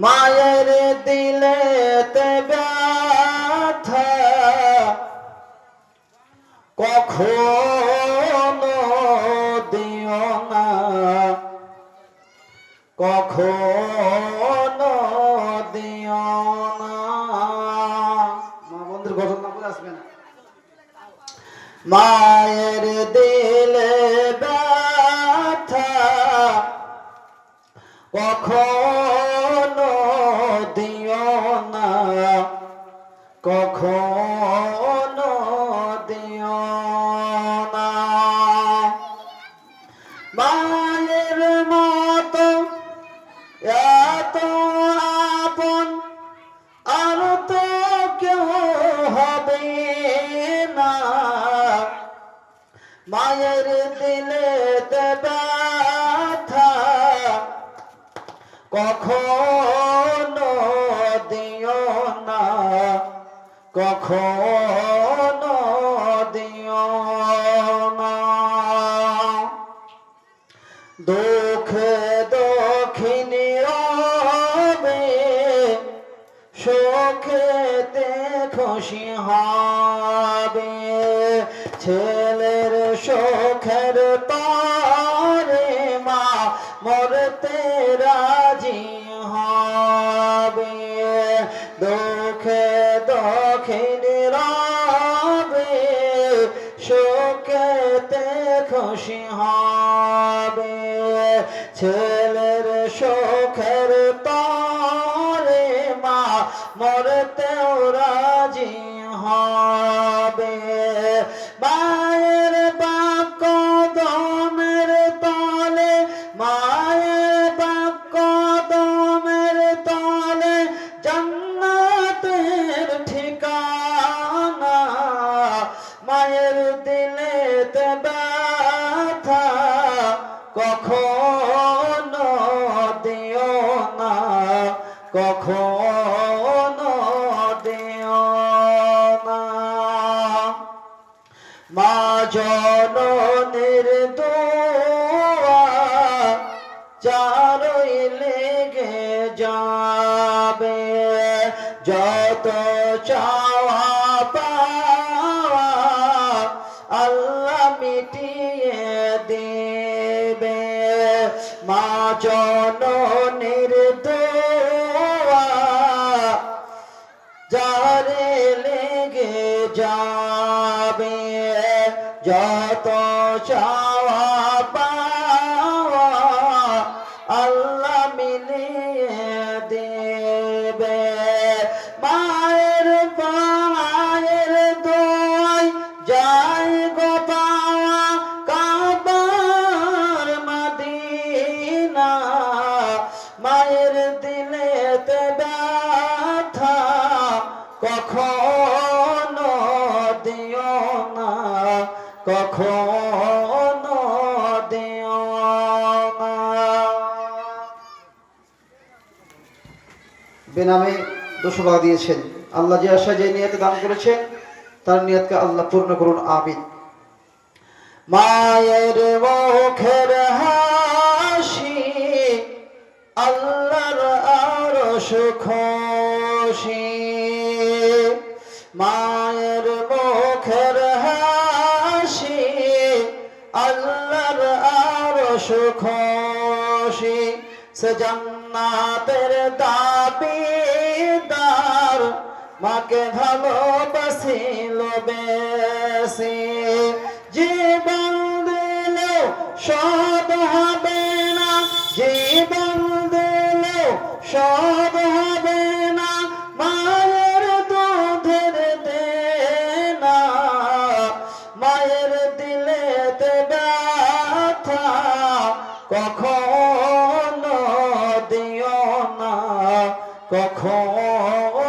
মায়ের দিলে ব্যথা। কখনো দিও না। কখনো দিও না। মা বন্ধুর গঠন না বলে আসবে না। মায়ের দিলে ব্যথা। কখনো মায়ের দিলে ব্যথা। কখনো দিও না, কখনো দিও না। দুঃখে দক্ষিণী হবে, সুখেতে খুশি হবে। ছেলের সুখের তরে মা মরতে রাজি হবে। দুঃখে দক্ষিণী রবে সুখেতে খুশি হবে। ছেলের সুখের তরে মা মরতেও কখনো দিও না কখনো দিও না। মা জননের দোয়া চারই লেগে যাবে যত চাওয়া যত চাওয়া কখনো দিও না। বেনামে দুশো দিয়েছেন। আল্লাহ যে আশা যে নিয়তে দান করেছেন, তার নিয়তকে আল্লাহ পূর্ণ করুন, আমিন। মায়ের মুখের হাসি, আল্লাহর আরশ খুশি মায়ের আল্লাহর আরশ খুশি, সে জান্নাতের দাবিদার মাকে ভালোবাসিল বেশি। জীবন দিলেও সদ হবে না, জীবন দিলেও সদ কখন